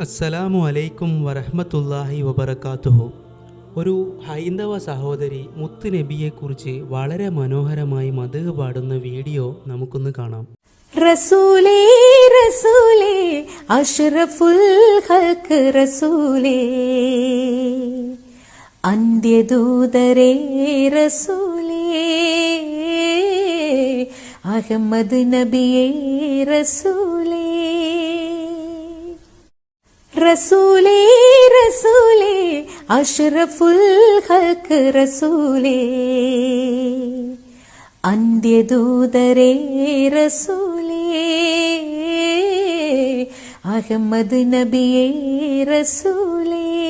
അസ്സലാമു അലൈക്കും വറഹ്മത്തുള്ളാഹി വബറകാതുഹു ഒരു ഹൈന്ദവ സഹോദരി മുത്ത് നബിയെക്കുറിച്ച് വളരെ മനോഹരമായി മതക് പാടുന്ന വീഡിയോ നമുക്കൊന്ന് കാണാം. റസൂലേ റസൂലേ അഷ്റഫുൽ ഹൽക്ക് റസൂലേ. അന്ത്യദൂതരേ റസൂലേ. അഹമ്മദ് നബിയേ റസൂലേ റസൂലേ റസൂലേ അഷ്റഫുൽ ഹൽക്ക് റസൂലേ. അന്ത്യദൂതരേ റസൂലേ. അഹമ്മദ് നബിയേ റസൂലേ.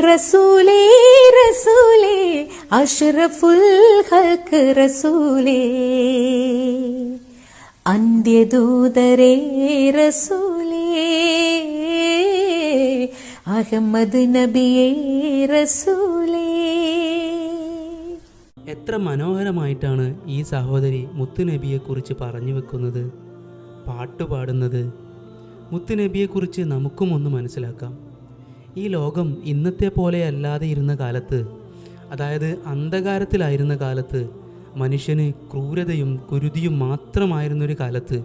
റസൂലേ റസൂലേ അഷ്റഫുൽ ഹൽക്ക് റസൂലേ. അന്ത്യദൂതരേ റസൂലേ അഹമ്മദ് നബിയേ റസൂലേ. എത്ര മനോഹരമായിട്ടാണ് ഈ സഹോദരി മുത്തുനബിയെക്കുറിച്ച് നബിയെക്കുറിച്ച് പറഞ്ഞു വെക്കുന്നത് പാട്ട് പാടുന്നത്. മുത്തു നബിയെ കുറിച്ച് നമുക്കും ഒന്ന് മനസ്സിലാക്കാം. ഈ ലോകം ഇന്നത്തെ പോലെ അല്ലാതെ ഇരുന്ന കാലത്ത് അതായത് അന്ധകാരത്തിലായിരുന്ന കാലത്ത് മനുഷ്യന് ക്രൂരതയും കുരുതിയും മാത്രമായിരുന്നൊരു കാലത്ത്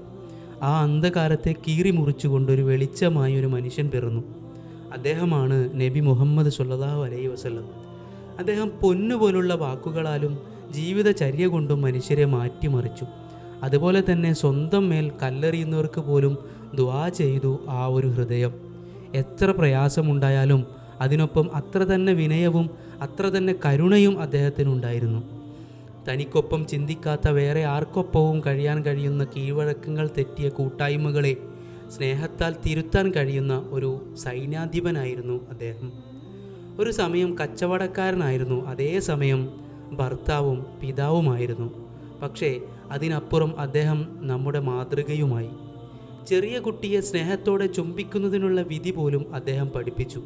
ആ അന്ധകാരത്തെ കീറി മുറിച്ചുകൊണ്ടൊരു വെളിച്ചമായി ഒരു മനുഷ്യൻ പിറന്നു. അദ്ദേഹമാണ് നബി മുഹമ്മദ് സുല്ലാഹു അലൈഹി വസല്ലം. അദ്ദേഹം പൊന്നുപോലുള്ള വാക്കുകളാലും ജീവിതചര്യ കൊണ്ടും മനുഷ്യരെ മാറ്റിമറിച്ചു. അതുപോലെ തന്നെ സ്വന്തം മേൽ കല്ലെറിയുന്നവർക്ക് പോലും ദ്വാ ചെയ്തു ആ ഒരു ഹൃദയം. എത്ര പ്രയാസമുണ്ടായാലും അതിനൊപ്പം അത്ര തന്നെ വിനയവും അത്ര തന്നെ കരുണയും അദ്ദേഹത്തിനുണ്ടായിരുന്നു. തനിക്കൊപ്പം ചിന്തിക്കാത്ത വേറെ ആർക്കൊപ്പവും കഴിയാൻ കഴിയുന്ന കീഴ്വഴക്കങ്ങൾ തെറ്റിയ കൂട്ടായ്മകളെ സ്നേഹത്താൽ തിരുത്താൻ കഴിയുന്ന ഒരു സൈന്യാധിപനായിരുന്നു അദ്ദേഹം. ഒരു സമയം കച്ചവടക്കാരനായിരുന്നു. അതേസമയം ഭർത്താവും പിതാവുമായിരുന്നു. പക്ഷേ അതിനപ്പുറം അദ്ദേഹം നമ്മുടെ മാതൃകയുമായി. ചെറിയ കുട്ടിയെ സ്നേഹത്തോടെ ചുംബിക്കുന്നതിനുള്ള വിധി പോലും അദ്ദേഹം പഠിപ്പിച്ചു.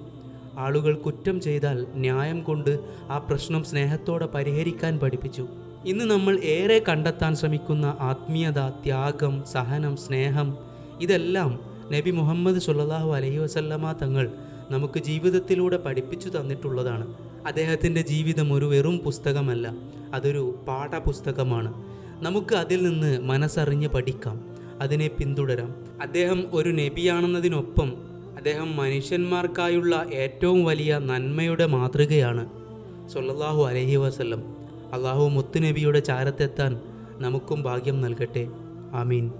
ആളുകൾ കുറ്റം ചെയ്താൽ ന്യായം കൊണ്ട് ആ പ്രശ്നം സ്നേഹത്തോടെ പരിഹരിക്കാൻ പഠിപ്പിച്ചു. ഇന്ന് നമ്മൾ ഏറെ കണ്ടെത്താൻ ശ്രമിക്കുന്ന ആത്മീയത ത്യാഗം സഹനം സ്നേഹം ഇതെല്ലാം നബി മുഹമ്മദ് സുല്ലാഹു അലഹി വസല്ലമ തങ്ങൾ നമുക്ക് ജീവിതത്തിലൂടെ പഠിപ്പിച്ചു തന്നിട്ടുള്ളതാണ്. അദ്ദേഹത്തിന്റെ ജീവിതം ഒരു വെറും പുസ്തകമല്ല അതൊരു പാഠപുസ്തകമാണ്. നമുക്ക് അതിൽ നിന്ന് മനസ്സറിഞ്ഞ് പഠിക്കാം അതിനെ പിന്തുടരാം. അദ്ദേഹം ഒരു നബിയാണെന്നതിനൊപ്പം അദ്ദേഹം മനുഷ്യന്മാർക്കായുള്ള ഏറ്റവും വലിയ നന്മയുടെ മാതൃകയാണ്. സൊല്ലാഹു അലഹി വസല്ലം. അള്ളാഹു മുത്തുനബിയുടെ ചാരത്തെത്താൻ നമുക്കും ഭാഗ്യം നൽകട്ടെ. ആമീൻ.